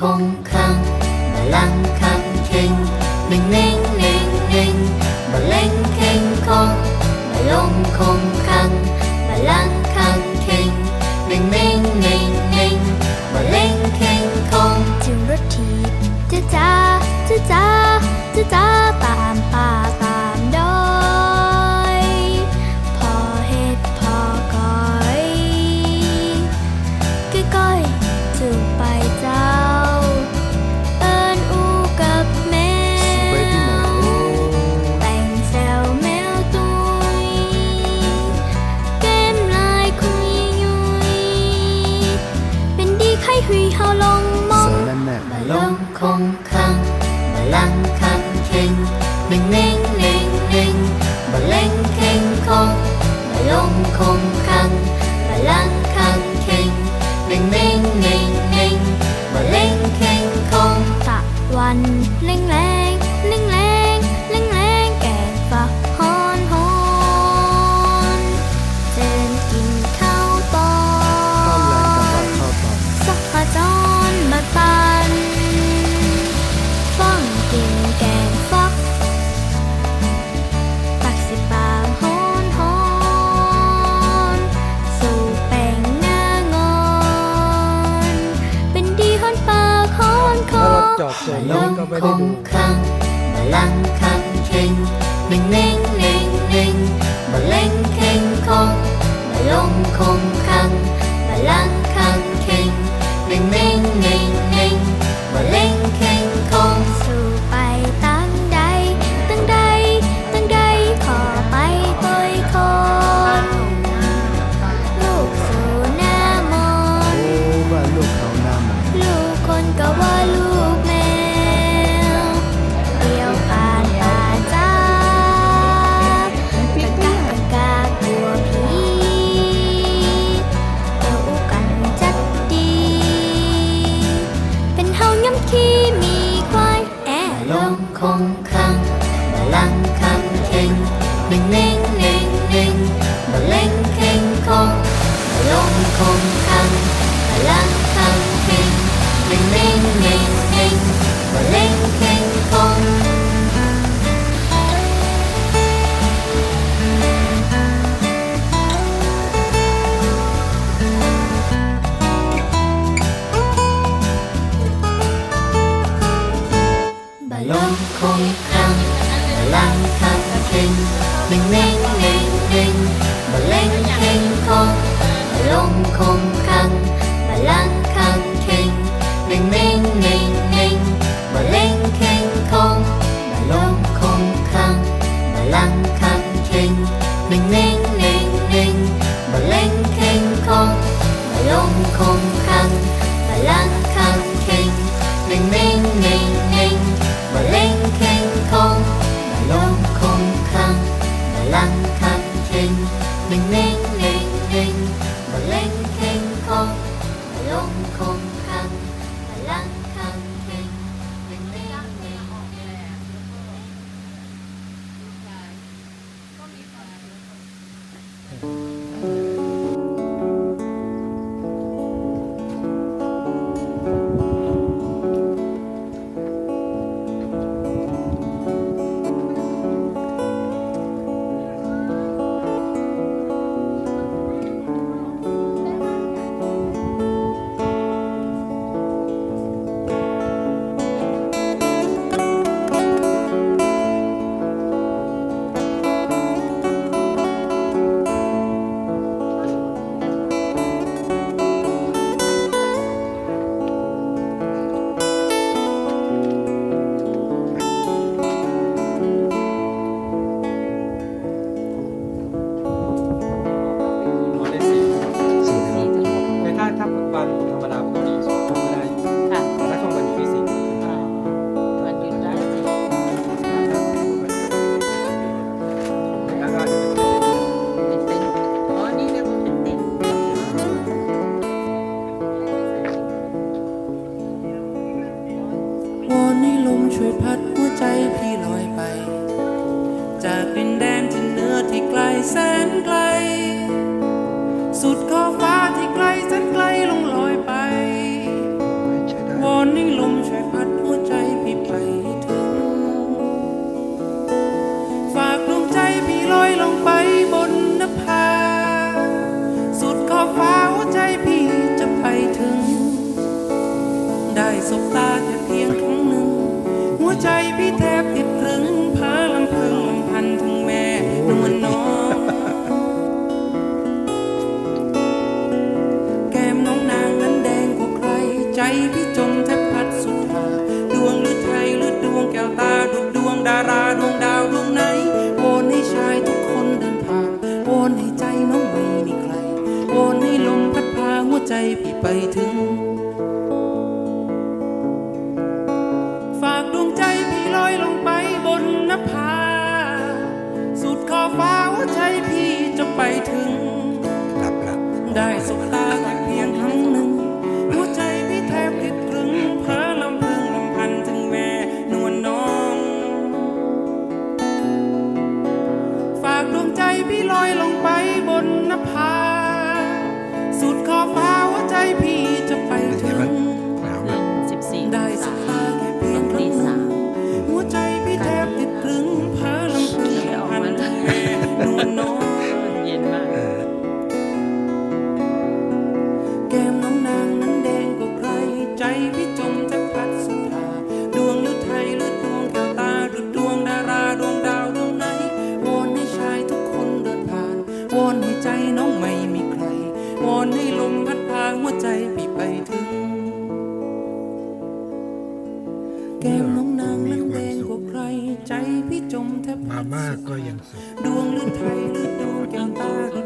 คงคังบะลังคังเข่งนิ่งนิ่งนิ่งนิ่งบะเล่งเข่งคงบะลงคงคังบะลังคังเข่งนิ่งนิ่งนิ่งนิ่งบะเล่งเข่งคงจูรถทีจ้จ้าจ้จ้าจ้าจ้า 空。 ลูกคนก็ว่าลูกแมวเดียวป่านป่าจ้าบกะกะกะกะกลัวผีเจ้ากันจัดดี เป็นเฮาย้ำขี้มีควายแอ่ลงคงคังบะลังคังเข่งเน่งเน่งเน่งเน่งบะเล่งเข่งคงบะลงคงคังบะลัง Tommy. ฝากดวงใจพี่ลอยลงไปบนนภา สุดขอบฟ้าว่าใจพี่จะไปถึง ได้สุบตาเพียงครั้ง แก้มน้องนางนั้นแดงกว่าใคร ใจพี่จมแทบมามากก็ยังสุดดวงลื่ไทยหรืดวงแก้วตาก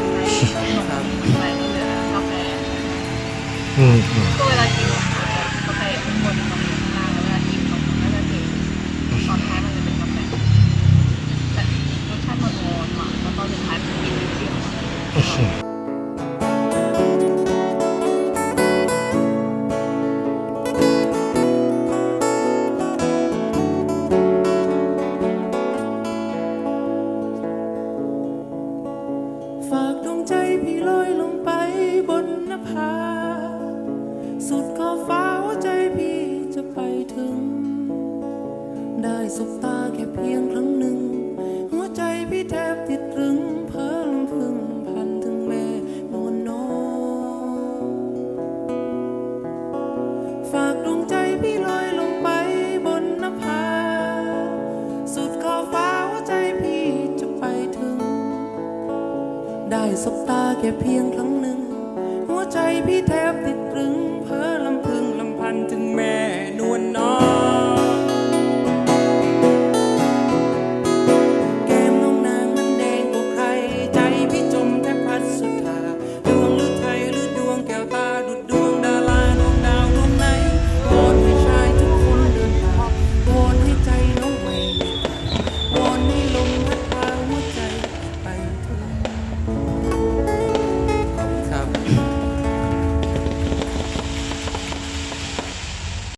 อืมอืมก็เวลากินกาแฟข้างบนกาแฟข้างล่างแล้วเวลากินของมันก็จะเทตอนท้ายมันจะเป็นกาแฟแต่รสชาติมันอ่อนหวานแล้วตอนสุดท้ายมันกินเปรี้ยว สบตาแค่เพียงครั้งหนึ่ง หัวใจพี่แทบติดตรึงเพ้อลำพึงลำพันถึงแม่